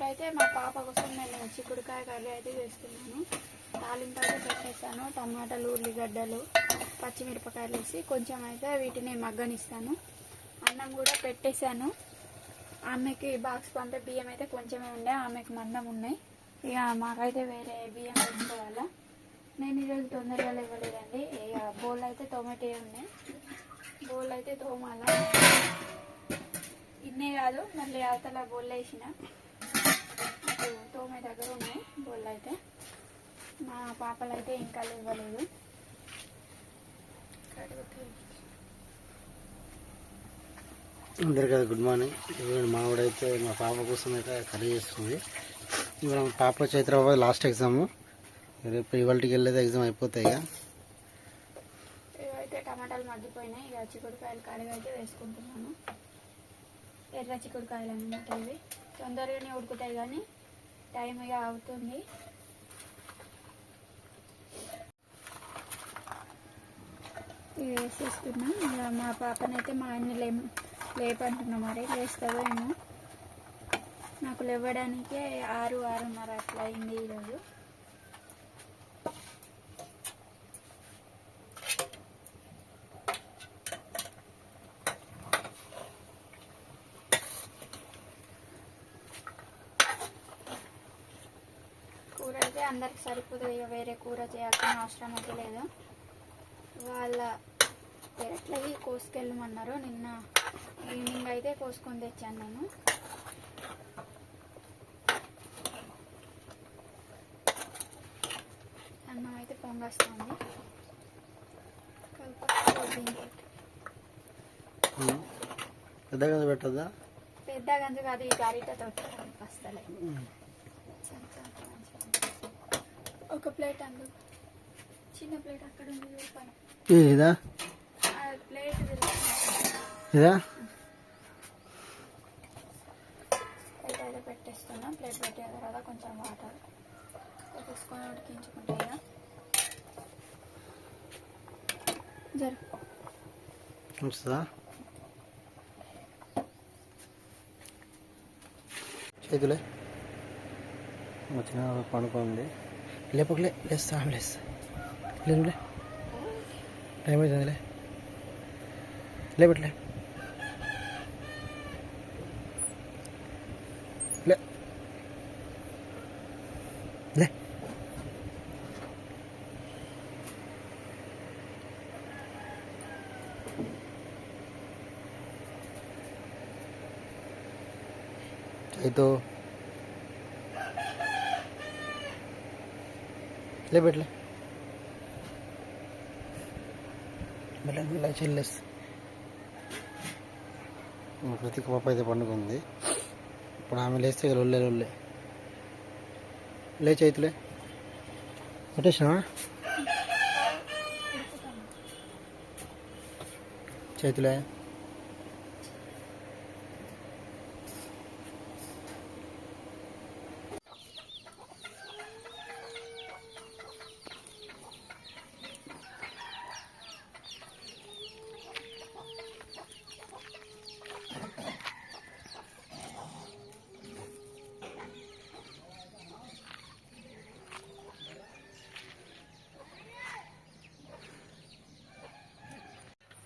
ఇప్పుడైతే మా పాప కోసం నేను చిక్కుడుకాయ కర్రీ అయితే చేస్తున్నాను. తాలింపు అయితే పెట్టేస్తాను టమాటాలు ఉల్లిగడ్డలు పచ్చిమిరపకాయలు వేసి కొంచెం అయితే వీటిని మగ్గనిస్తాను. అన్నం కూడా పెట్టేశాను. ఆమెకి బాక్స్ పంపే బియ్యం అయితే కొంచెమే ఉండే ఆమెకి మందం ఉన్నాయి. ఇక మాకైతే వేరే బియ్యం వేసుకోవాలా నేను ఈరోజు తొందరగా ఇవ్వలేదండి. ఇక బౌల్ అయితే టొమాటో ఉన్నాయి. బౌల్ అయితే తోమాలా. ఇన్నే కాదు మళ్ళీ అవతల బౌల్ వేసిన. అటు తోమే దగ్గర ఉన్నాయి బోల్ అయితే మా పాపలు అయితే ఇంకా ఇవ్వలేదు అందరికీ గుడ్ మార్నింగ్. ఇవాళ మావిడైతే మా పాప కోసం అయితే కర్రీ చేస్తుంది. ఇవాళ మా పాప చైత్ర లాస్ట్ ఎగ్జామ్. రేపు ఇవాళకి వెళ్ళేది ఎగ్జామ్ అయిపోతాయి ఇక. ఇవైతే టమాటాలు మగ్గిపోయినాయి. ఇక చిక్కుడుకాయలు కడిగి అయితే వేసుకుంటున్నాను. ఎర్ర చిక్కుడుకాయలు అన్నమాట ఇవి. తొందరగానే ఉడుకుతాయి కానీ టైం ఇక అవుతుంది. ఇవి వేసేస్తున్నాం. ఇక మా పాపనైతే మా ఆయన లే లేపంటున్నాం మరి. లేస్తుందో ఏమో. నాకు లేవడానికే ఆరు ఆరున్నర అట్లా అయింది ఈరోజు కూర అయితే అందరికి సరిపోతుంది ఇక వేరే కూర చేయాల్సిన అవసరం అయితే లేదు. వాళ్ళ పెరట్లకి కోసుకెళ్ళమన్నారు నిన్న ఈవినింగ్ అయితే కోసుకొని తెచ్చాను నేను. అన్నం అయితే పొంగస్తుంది. పెట్టద్దా? పెద్ద గంజు కాదు ఈ గరిటతో వస్తలే ఒక ప్లేట్ అందు చిన్న ప్లేట్ అక్కడ ఉంది చూడు పైన. ఇదా? ప్లేట్ ఇదా. ప్లేట్ అయితే పెట్టేస్తున్నా. ప్లేట్ పెట్టిన తర్వాత కొంచెం వాటర్ తీసుకొని ఉడికించుకుంటా ఇక జరు. వస్తుందా చేతులే. వచ్చిన పండుకుంది లేపకలే లేస్తా ఆమె లేస్తా లేదులే టైం అవుతుందిలే లేపట్లే లే లే అయితే లేపెట్లే మెల్ల మెల్ల చెల్లేస్. ప్రతి పాప అయితే పండుకుంది. ఇప్పుడు ఆమె లేస్తే ఇక లొల్లే లొల్లే. లే చేతులే. పెట్టేసినా చేతులే.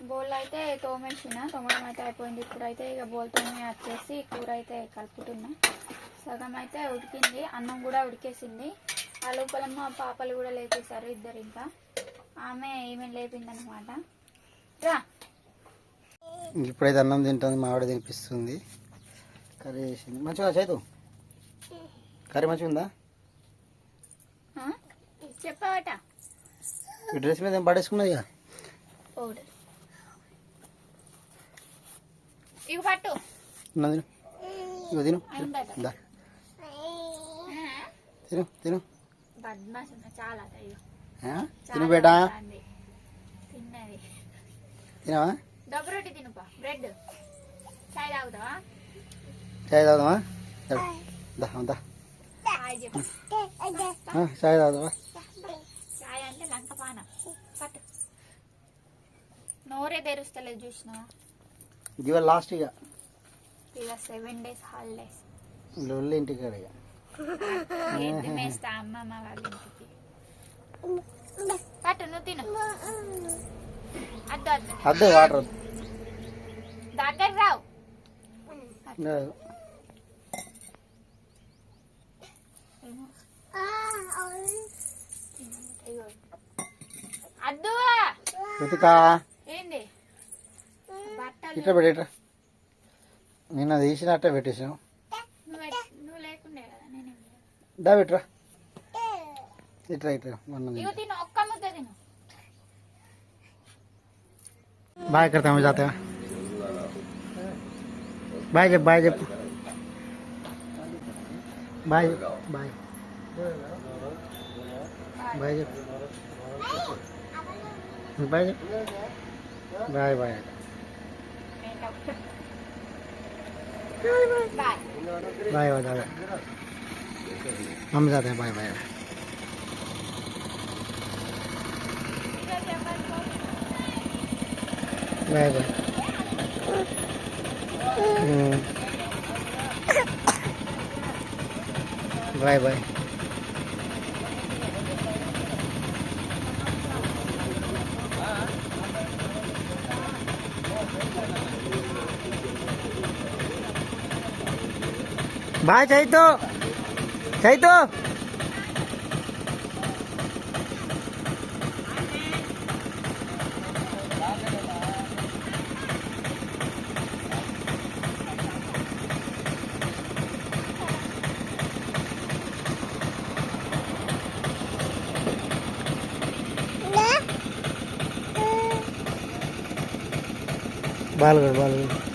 బౌల్ అయితే తోమేసిన తోమడం అయితే అయిపోయింది. ఇప్పుడైతే ఇక బౌల్తోనే వచ్చేసి కూర అయితే కలుపుతున్నా. సగం అయితే ఉడికింది అన్నం కూడా ఉడికేసింది. ఆ లోపల మా పాపలు కూడా లేపేశారు ఇద్దరు ఇంకా. ఆమె ఈమె లేపిందనమాట రా. ఇప్పుడైతే అన్నం తింటుంది మా ఆవిడ తినిపిస్తుంది. కర్రీ చేసింది. మంచిగా చేతు? కర్రీ మంచిగా ఉందా? చెప్పావట. డ్రెస్ మీద ఏం పడేసుకున్నది ఇక? పౌడర్. పట్టు. తిను. బేటా. తినవా? డబ్బు రొట్టి తినుపా. బ్రెడ్. చాయ్ తాగుతావా? చాయ్ తాగుదామా? దా, దా దా. చాయ్ అంటే పట్టు. నోరే తెరుస్తలేదు చూసిన ఇది లాస్ట్ ఇక. ఇక సెవెన్ డేస్ హాలిడేస్ లొల్లి ఇంటికాడ ఇక. ఏంటి మేస్తా అమ్మమ్మ వాళ్ళ ఇంటికి? పట్టు నువ్వు తిను. అద్దు అద్దు. అద్దే వాటర్ వద్దు. దగ్గర రావు. లేదు. ఇట్లా పెట్టి ఇట్లా నిన్న తీసినట్టే పెట్టేసాను నువ్వు ఎట్- నువ్వు లేకుండే కదా నేనేం చేయను. దా పెట్టరా ఇట్లా ఇట్లా మొన్న ఇగో తిను ఒక్క ముద్ద తిను బాయ్ करता हूँ जाते हैं बाय जब बाय जब बाय बाय बाय जब बाय जब bye bye bye bye bye bye हम जाते हैं बाय बाय बाय बाय हम्म। Bye bye bye Chaitu Chaitu బాలుగడు బాలుగడు